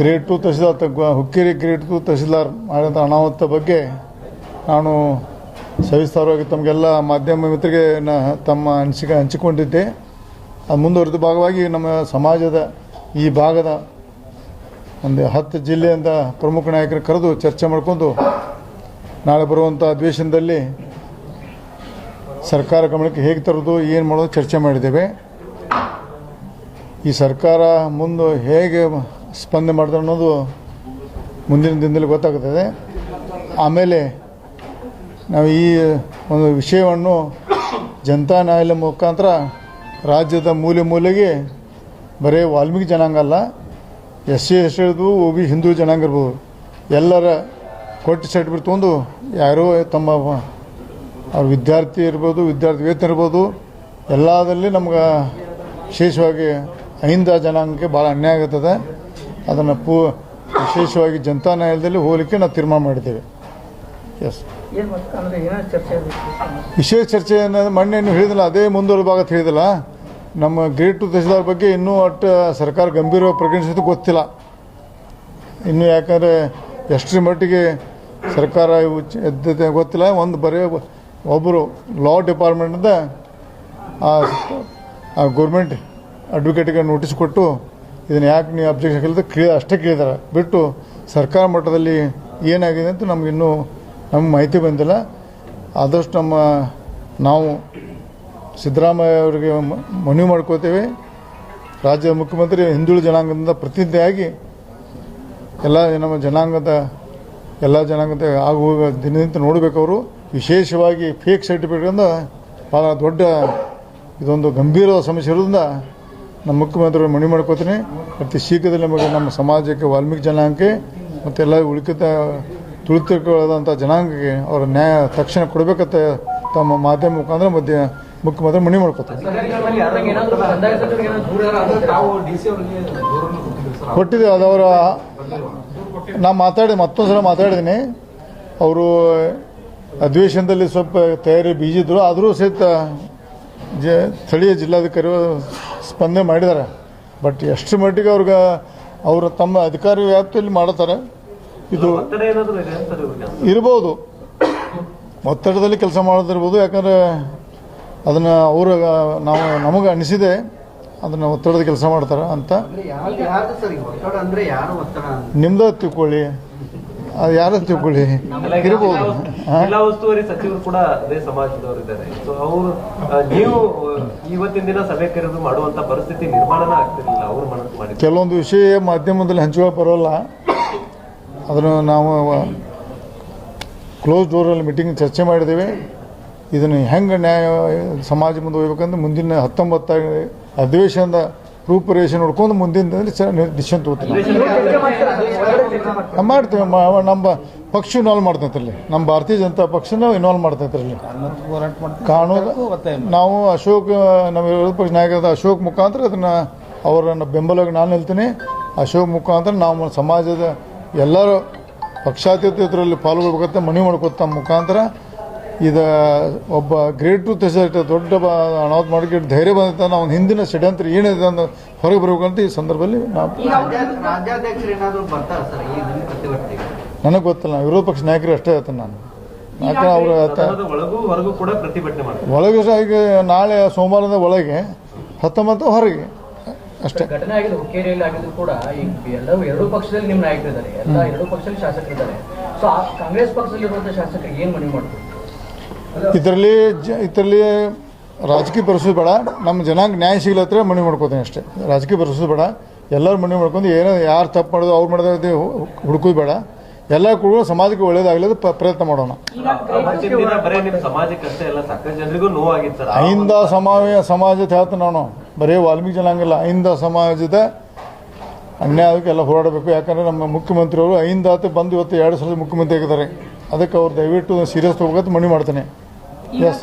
Grade two tahsildar ತಗ್ಗ- Hukkeri grade two tahsildar ಮಾಡಿದಂಥ ಅನಾಹುತ ಬಗ್ಗೆ ನಾನು ಸವಿಸ್ತಾರವಾಗಿ ತಮಗೆಲ್ಲ ಮಾಧ್ಯಮ ಮಿತ್ರರಿಗೆ ತಮ್ಮ ಅನಿಸಿಕೆ ಹಂಚಿಕೊಂಡಿದ್ದೆ. ಅದು ಮುಂದುವರೆದ ಭಾಗವಾಗಿ ನಮ್ಮ ಸಮಾಜದ ಈ ಭಾಗದ ಒಂದು ಹತ್ತು ಜಿಲ್ಲೆಯಿಂದ ಪ್ರಮುಖ ನಾಯಕರು ಕರೆದು ಚರ್ಚೆ ಮಾಡಿಕೊಂಡು ನಾಳೆ ಬರುವಂಥ ಅಧಿವೇಶನದಲ್ಲಿ ಸರ್ಕಾರ ಗಮನಕ್ಕೆ ಹೇಗೆ ತರೋದು, ಏನು ಮಾಡೋದು ಚರ್ಚೆ ಮಾಡಿದ್ದೇವೆ. ಈ ಸರ್ಕಾರ ಮುಂದೆ ಹೇಗೆ ಸ್ಪಂದನೆ ಮಾಡ್ತಾರೆ ಅನ್ನೋದು ಮುಂದಿನ ದಿನದಲ್ಲಿ ಗೊತ್ತಾಗುತ್ತದೆ. ಆಮೇಲೆ ನಾವು ಈ ಒಂದು ವಿಷಯವನ್ನು ಜನತಾ ನ್ಯಾಯಾಲಯ ಮುಖಾಂತರ ರಾಜ್ಯದ ಮೂಲೆ ಮೂಲೆಗೆ ಬರೀ ವಾಲ್ಮೀಕಿ ಜನಾಂಗ ಅಲ್ಲ, ಎಸ್ ಸಿ ಎಸ್ ಹಿಡಿದು ಒ ಬಿ ಹಿಂದೂ ಜನಾಂಗ ಇರ್ಬೋದು. ಎಲ್ಲರ ಕೊಟ್ಟು ಸರ್ಟಿಫಿಕೇಟ್ ತೊಗೊಂಡು ಯಾರೋ ತಮ್ಮ ಅವ್ರ ವಿದ್ಯಾರ್ಥಿ ಇರ್ಬೋದು ವಿದ್ಯಾರ್ಥಿ ವೇತನ ಇರ್ಬೋದು, ಎಲ್ಲದಲ್ಲಿ ನಮ್ಗೆ ವಿಶೇಷವಾಗಿ ಅಹಿಂದ ಜನಾಂಗಕ್ಕೆ ಭಾಳ ಅನ್ಯಾಯ ಆಗುತ್ತದೆ. ಅದನ್ನು ಪೂ ವಿಶೇಷವಾಗಿ ಜನತಾ ನ್ಯಾಯಾಲಯದಲ್ಲಿ ಹೋಗಲಿಕ್ಕೆ ನಾವು ತೀರ್ಮಾನ ಮಾಡಿದ್ದೇವೆ. ಎಸ್ ವಿಶೇಷ ಚರ್ಚೆ ಅನ್ನೋದು ಮೊನ್ನೆ ನೀವು ಹೇಳಿದಿಲ್ಲ ಅದೇ ಮುಂದುವರೆದ ಭಾಗ ಹೇಳಿದಿಲ್ಲ ನಮ್ಮ ಗ್ರೇಟ್ ಟು ತಹಸೀಲ್ದಾರ್ ಬಗ್ಗೆ ಇನ್ನೂ ಒಟ್ಟು ಸರ್ಕಾರ ಗಂಭೀರವಾಗಿ ಪ್ರಕಟಿಸೋದು ಗೊತ್ತಿಲ್ಲ. ಇನ್ನು ಯಾಕಂದರೆ ಎಷ್ಟರ ಮಟ್ಟಿಗೆ ಸರ್ಕಾರ ಎದ್ದತೆ ಗೊತ್ತಿಲ್ಲ. ಒಂದು ಬರೀ ಒಬ್ಬರು ಲಾ ಡಿಪಾರ್ಟ್ಮೆಂಟಿಂದ ಆ ಗೌರ್ಮೆಂಟ್ ಅಡ್ವೊಕೇಟಿಗೆ ನೋಟಿಸ್ ಕೊಟ್ಟು ಇದನ್ನು ಯಾಕೆ ನೀವು ಅಬ್ಜೆಕ್ಷನ್ ಕೇಳಿದ್ರೆ ಕೇಳಿ, ಅಷ್ಟೇ ಕೇಳಿದಾರೆ. ಬಿಟ್ಟು ಸರ್ಕಾರ ಮಟ್ಟದಲ್ಲಿ ಏನಾಗಿದೆ ಅಂತ ನಮ್ಗೆ ಇನ್ನೂ ನಮ್ಗೆ ಮಾಹಿತಿ ಬಂದಿಲ್ಲ. ಆದಷ್ಟು ನಮ್ಮ ನಾವು ಸಿದ್ದರಾಮಯ್ಯ ಅವರಿಗೆ ಮನವಿ ಮಾಡ್ಕೋತೇವೆ. ರಾಜ್ಯದ ಮುಖ್ಯಮಂತ್ರಿ ಹಿಂದುಳಿದ ಜನಾಂಗದಿಂದ ಪ್ರತಿನಿಧಿಯಾಗಿ ಎಲ್ಲ ನಮ್ಮ ಜನಾಂಗದ, ಎಲ್ಲ ಜನಾಂಗದ ಆಗು ಹೋಗೋ ದಿನದಿಂದ ನೋಡಬೇಕವರು ವಿಶೇಷವಾಗಿ ಫೇಕ್ ಸರ್ಟಿಫಿಕೇಟಿಂದ ಭಾಳ ದೊಡ್ಡ ಇದೊಂದು ಗಂಭೀರವಾದ ಸಮಸ್ಯೆ ಇರೋದ್ರಿಂದ ನಮ್ಮ ಮುಖ್ಯಮಂತ್ರಿ ಮನವಿ ಮಾಡ್ಕೋತೀನಿ. ಅತಿ ಶೀಘ್ರದಲ್ಲಿ ನಮಗೆ ನಮ್ಮ ಸಮಾಜಕ್ಕೆ, ವಾಲ್ಮೀಕಿ ಜನಾಂಗಕ್ಕೆ ಮತ್ತೆಲ್ಲ ಉಳಿಕಿತ ತುಳಿತಕ್ಕೊಳದಂಥ ಜನಾಂಗಕ್ಕೆ ಅವರ ನ್ಯಾಯ ತಕ್ಷಣ ಕೊಡಬೇಕಂತ ತಮ್ಮ ಮಾಧ್ಯಮ ಮುಖಾಂತರ ಮಧ್ಯ ಮುಖ್ಯಮಂತ್ರಿ ಮನವಿ ಮಾಡ್ಕೋತಾರೆ ಕೊಟ್ಟಿದೆ, ಅದು ಅವರ, ನಾ ಮಾತಾಡಿ ಮತ್ತೊಂದು ಸಲ ಮಾತಾಡಿದ್ದೀನಿ. ಅವರು ಅಧಿವೇಶನದಲ್ಲಿ ಸ್ವಲ್ಪ ತಯಾರಿ ಬೀಜಿದ್ರು, ಆದರೂ ಸಹಿತ ಜ ಸ್ಥಳೀಯ ಜಿಲ್ಲಾಧಿಕಾರಿ ಸ್ಪಂದನೆ ಮಾಡಿದ್ದಾರೆ. ಬಟ್ ಎಷ್ಟು ಮಟ್ಟಿಗೆ ಅವ್ರಿಗೆ ಅವರು ತಮ್ಮ ಅಧಿಕಾರಿ ವ್ಯಾಪ್ತಿಯಲ್ಲಿ ಮಾಡ್ತಾರೆ ಇದು ಒತ್ತಡ ಏನಾದರೂ ಇದೆ ಅಂತಾರೆ ಇವ್ರಿಗೆ ಇರ್ಬೋದು. ಒತ್ತಡದಲ್ಲಿ ಕೆಲಸ ಮಾಡೋದಿರ್ಬೋದು ಯಾಕಂದರೆ ಅದನ್ನು ಅವರು ನಾವು ನಮಗೆ ಅನಿಸಿದೆ ಅದನ್ನು ಒತ್ತಡದ ಕೆಲಸ ಮಾಡ್ತಾರೆ ಅಂತ. ಯಾರು ಯಾರ್ದು ಸರ್ ಒತ್ತಡ ಅಂದ್ರೆ ಯಾರು ಒತ್ತಡ ಅಂತ? ನಿಮ್ದು ತಿಳ್ಕೊಳ್ಳಿ. ಅದು ಯಾರು ತಿಳ್ಕೊಳ್ಳಿ? ಇರಬಹುದು ಜಿಲ್ಲಾ ಉಸ್ತುವಾರಿ ಸಚಿವರು ಕೂಡ ಅದೇ ಸಮಾಜದವರು ಇದ್ದಾರೆ. ಸೊ ಅವರು ನೀವು ಇವತ್ತಿನ ದಿನ ಸಭೆ ಕರೆದು ಮಾಡುವಂತ ಪರಿಸ್ಥಿತಿ ನಿರ್ಮಾಣನ ಆಗ್ತಿರ್ಲಿಲ್ಲ. ಅವರು ಮನಸ್ಸು ಮಾಡಿ ಕೆಲವೊಂದು ವಿಷಯ ಮಾಧ್ಯಮದಲ್ಲಿ ಹಂಚಿಕೊಳ್ಳ ಬರೋಲ್ಲ ಅದನ್ನು ನಾವು ಕ್ಲೋಸ್ ಡೋರಲ್ಲಿ ಮೀಟಿಂಗ್ ಚರ್ಚೆ ಮಾಡಿದ್ದೇವೆ. ಇದನ್ನು ಹೆಂಗೆ ನ್ಯಾಯ ಸಮಾಜ ಮುಂದೆ ಹೋಗ್ಬೇಕಂದ್ರೆ ಮುಂದಿನ ಹತ್ತೊಂಬತ್ತ ಅಧಿವೇಶನದ ರೂಪುರೇಷೆ ನೋಡ್ಕೊಂಡು ಮುಂದಿನ ಡಿಸಿಷನ್ ತಗೋತೀವಿ ಮಾಡ್ತೇವೆ ನಮ್ಮ ಪಕ್ಷ ಇನ್ವಾಲ್ವ್ ಮಾಡ್ತೈತ್ರಲ್ಲಿ ನಮ್ಮ ಭಾರತೀಯ ಜನತಾ ಪಕ್ಷನ ಇನ್ವಾಲ್ವ್ ಮಾಡ್ತೈತ್ರಲ್ಲಿ ಕಾನೂನು ನಾವು ಅಶೋಕ್, ನಮ್ಮ ವಿರೋಧ ಪಕ್ಷ ನಾಯಕರಾದ ಅಶೋಕ್ ಮುಖಾಂತರ ಅದನ್ನು ಅವರನ್ನು ಬೆಂಬಲವಾಗಿ ನಾನು ಹೇಳ್ತೀನಿ. ಅಶೋಕ್ ಮುಖಾಂತರ ನಾವು ಸಮಾಜದ ಎಲ್ಲರೂ ಪಕ್ಷಾತೀತ ಇದರಲ್ಲಿ ಪಾಲ್ಗೊಳ್ಬೇಕಂತ ಮನವಿ ಮಾಡ್ಕೊತ ಮುಖಾಂತರ ಇದು ಒಬ್ಬ ಗ್ರೇಟ್ ಟು ತಹಸೀಲ್ ದೊಡ್ಡ ಅನಾಥ ಅನಾಹುತ ಮಾಡಿ ಧೈರ್ಯ ಬಂದಂತ ನಾವು ಹಿಂದಿನ ಷಡ್ಯಂತ್ರ ಏನಿದೆ ಅಂತ ಹೊರಗೆ ಬರಬೇಕಂತ ಈ ಸಂದರ್ಭದಲ್ಲಿ ನಾವು ರಾಜ್ಯ- ರಾಜ್ಯಾಧ್ಯಕ್ಷರು ಬರ್ತಾರ ಸರ್ ಈ ದಿನ ಪ್ರತಿಭಟನೆಗೆ ನನಗೆ ಗೊತ್ತಿಲ್ಲ ವಿರೋಧ ಪಕ್ಷ ನಾಯಕರು ಅಷ್ಟೇ ಹೇಳ್ತೇನೆ ನಾನು. ಯಾಕಂದ್ರೆ ಅವರು ಒಳಗೂ ಕೂಡ ಪ್ರತಿಭಟನೆ ಮಾಡ್ತಾರೆ. ಒಳಗೆ ಸಹ ಈಗ ನಾಳೆ ಸೋಮವಾರದ ಒಳಗೆ ಹತ್ತೊಂಬತ್ತು ಹೊರಗೆ ಅಷ್ಟೇ. ಘಟನೆ ಆಗಿದ್ದು ಹುಕ್ಕೇರಿಯಲ್ಲಿ ಆಗಿದ್ದು ಕೂಡ ಎಲ್ಲರೂ ಎರಡೂ ಪಕ್ಷದಲ್ಲಿ ನಿಮ್ಮ ನಾಯಕರಿದ್ದಾರೆ ಎಲ್ಲ ಎರಡೂ ಪಕ್ಷದಲ್ಲಿ ಶಾಸಕರಿದ್ದಾರೆ. ಸೊ ಆ ಕಾಂಗ್ರೆಸ್ ಪಕ್ಷದಲ್ಲಿರುವಂತಹ ಶಾಸಕರಿಗೆ ಏನ್ ಮನವಿ ಮಾಡ್ತಾರೆ? ಇದರಲ್ಲಿ ಜ, ಇದರಲ್ಲಿ ರಾಜಕೀಯ ಪರಿಸ್ಥಿತಿ ಬೇಡ. ನಮ್ಮ ಜನಾಂಗ ನ್ಯಾಯ ಸಿಗ್ಲತ್ರ ಮನವಿ ಮಾಡ್ಕೋತೀನಿ ಅಷ್ಟೇ. ರಾಜಕೀಯ ಪರಿಸ್ಥಿತಿ ಬೇಡ. ಎಲ್ಲರೂ ಮನವಿ ಮಾಡ್ಕೊಂಡು ಏನೋ, ಯಾರು ತಪ್ಪು ಮಾಡೋದು, ಅವ್ರು ಮಾಡೋದು ಹುಡುಕೋದು ಬೇಡ. ಎಲ್ಲ ಕೂಡ ಸಮಾಜಕ್ಕೆ ಒಳ್ಳೇದಾಗಲಿದ್ದು ಪ ಪ್ರಯತ್ನ ಮಾಡೋಣ. ಅಹಿಂದ ಸಮಾವೇಶ ಸಮಾಜದ ಹೇಳ್ತ ನಾನು ಬರೀ ವಾಲ್ಮೀಕಿ ಜನಾಂಗಲ್ಲ ಅಹಿಂದ ಸಮಾಜದ ಅನ್ಯಾಯಕ್ಕೆ ಎಲ್ಲ ಹೋರಾಡಬೇಕು. ಯಾಕಂದರೆ ನಮ್ಮ ಮುಖ್ಯಮಂತ್ರಿಯವರು ಅಹಿಂದಾತ ಬಂದು ಇವತ್ತು ಎರಡು ಸಲ ಮುಖ್ಯಮಂತ್ರಿ ಆಗಿದ್ದಾರೆ. ಅದಕ್ಕೆ ಅವ್ರು ದಯವಿಟ್ಟು ಸೀರಿಯಸ್ ತೊಗೋಬೇಕಂತ ಮನವಿ ಮಾಡ್ತೇನೆ. ಎಸ್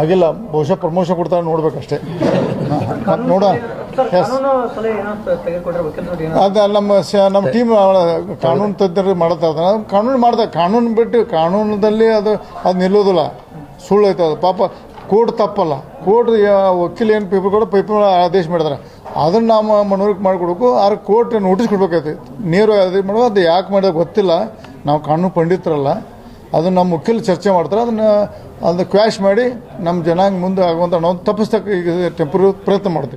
ಆಗಿಲ್ಲ ಬಹುಶಃ ಪ್ರಮೋಷನ್ ಕೊಡ್ತಾರೆ ನೋಡ್ಬೇಕಷ್ಟೇ. ಮತ್ತೆ ನೋಡ ಎಸ್ ಅದು ನಮ್ಮ ಸ ನಮ್ಮ ಟೀಮ್ ಕಾನೂನು ತಜ್ಞರು ಮಾಡ್ತಾ ಇದ್ದಾರೆ. ಕಾನೂನು ಮಾಡ್ತಾರೆ. ಕಾನೂನು ಬಿಟ್ಟು ಕಾನೂನದಲ್ಲಿ ಅದು ಅದು ನಿಲ್ಲೋದಿಲ್ಲ ಸುಳ್ಳು ಐತೆ ಅದು. ಪಾಪ ಕೋರ್ಟ್ ತಪ್ಪಲ್ಲ. ಕೋರ್ಟ್ ವಕೀಲ ಏನು ಪೇಪರ್ ಕೂಡ ಪೇಪರ್ ಆದೇಶ ಮಾಡಿದಾರೆ ಅದನ್ನು ನಾವು ಮನವರಿಕೆ ಮಾಡಿಕೊಡ್ಬೇಕು. ಆದ್ರೆ ಕೋರ್ಟ್ ನೋಟಿಸ್ ಕೊಡ್ಬೇಕಾಯ್ತು. ನೇರ ಅದೇ ಮಾಡುವ ಅದು ಯಾಕೆ ಮಾಡೋದು ಗೊತ್ತಿಲ್ಲ. ನಾವು ಕಾನೂನು ಪಂಡಿತರಲ್ಲ. ಅದನ್ನು ನಮ್ಮ ವಕೀಲ ಚರ್ಚೆ ಮಾಡ್ತಾರೆ. ಅದನ್ನು ಅದನ್ನು ಕ್ವ್ಯಾಶ್ ಮಾಡಿ ನಮ್ಮ ಜನಾಂಗ ಮುಂದೆ ಆಗುವಂಥ ನಾವು ತಪ್ಪಿಸ್ತಕ್ಕ ಈಗ ಟೆಂಪ್ರರಿ ಪ್ರಯತ್ನ ಮಾಡ್ತೀವಿ.